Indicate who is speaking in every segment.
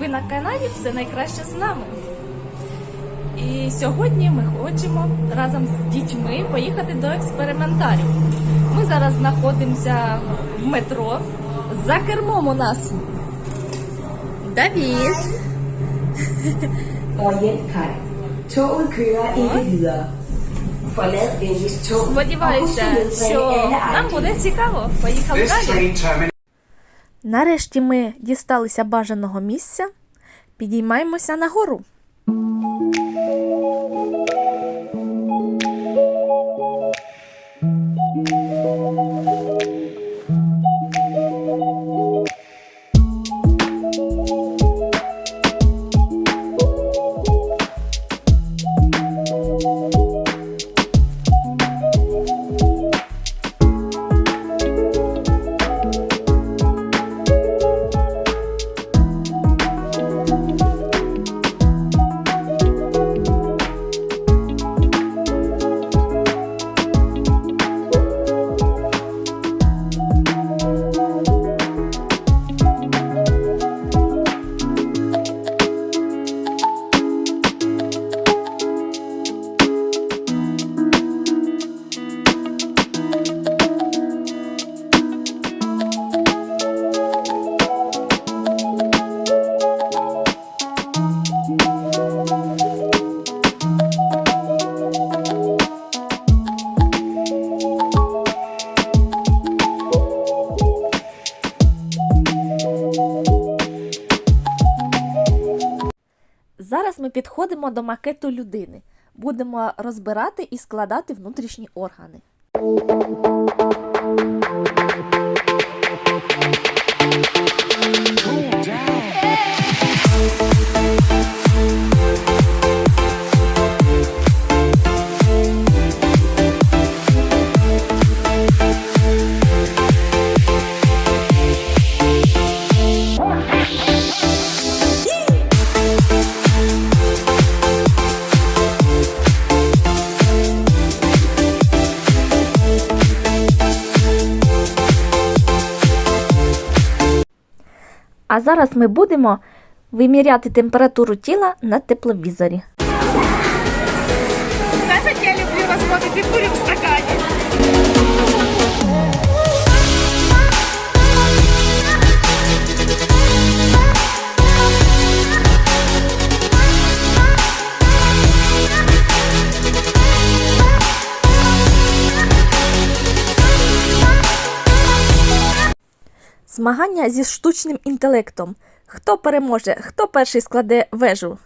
Speaker 1: Ви на каналі Все найкраще з нами. І сьогодні ми хочемо разом з дітьми поїхати до експериментарію. Ми зараз знаходимося в метро. За кермом у нас Давід. Сподіваюся, що нам буде цікаво. Поїхали далі. Нарешті ми дісталися бажаного місця. Підіймаємося нагору. Зараз ми підходимо до макету людини. Будемо розбирати і складати внутрішні органи. А зараз ми будемо виміряти температуру тіла на тепловізорі. Кажуть, я люблю розводити курю в стакані. Змагання зі штучним інтелектом. Хто переможе, хто перший складе вежу?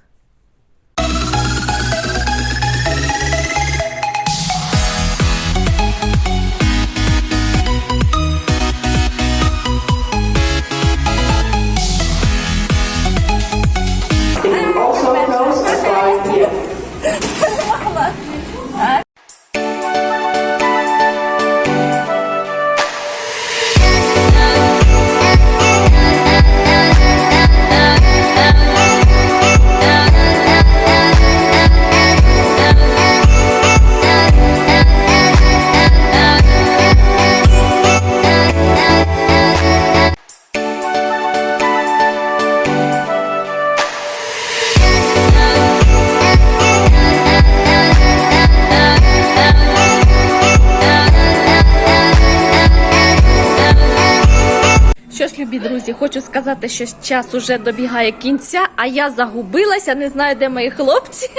Speaker 1: Що друзі, хочу сказати, що час уже добігає кінця, а я загубилася, не знаю, де мої хлопці.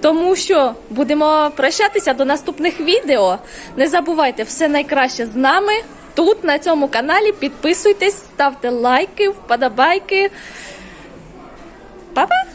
Speaker 1: Тому що будемо прощатися до наступних відео. Не забувайте все найкраще з нами. Тут на цьому каналі підписуйтесь, ставте лайки, вподобайки. Па-па!